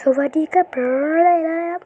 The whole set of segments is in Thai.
สวัสดีครับเลยนะครับ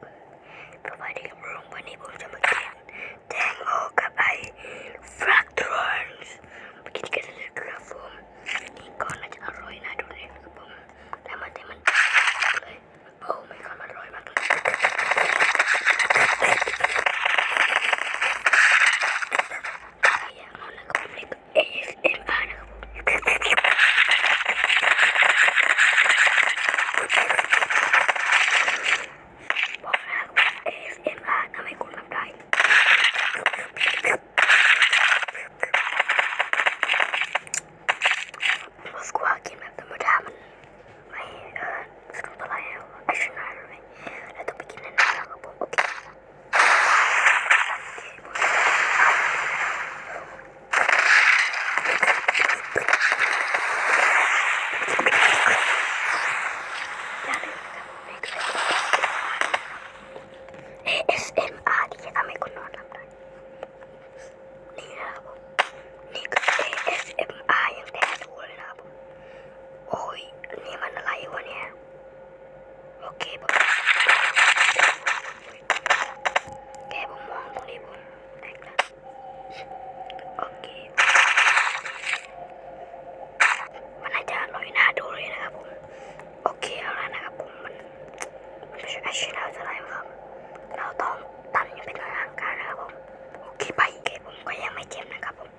เค็มนะครับผม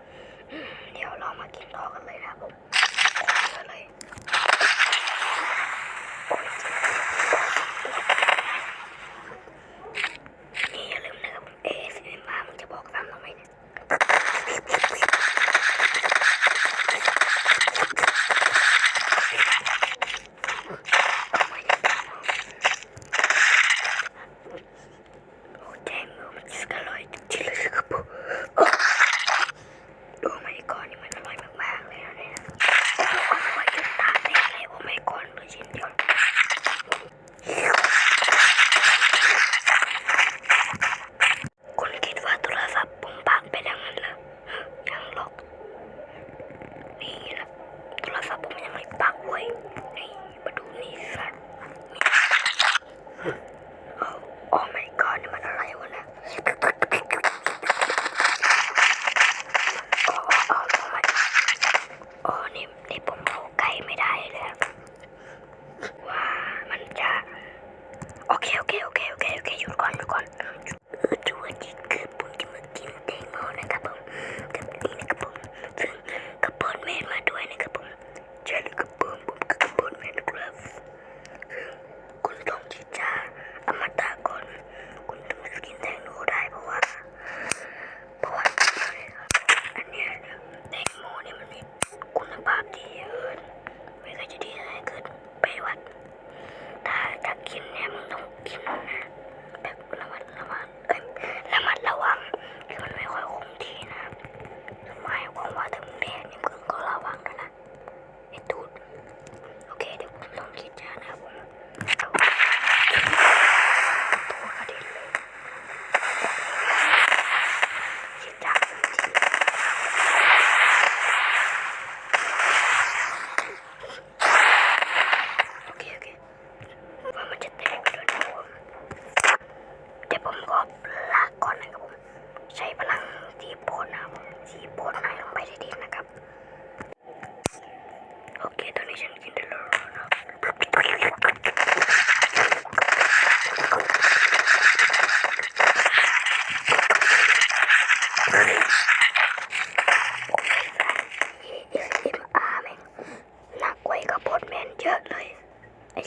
เดี๋ยวเรามากินต่อกันเลยนะครับผม Okay, okay, okay, okay, okay. You're gone, you're gone. โอเคตอนนี้ฉักินไดล้วนะเอสเอ็าแม่งนักกว่กรดแมนเยอะเลยไอ้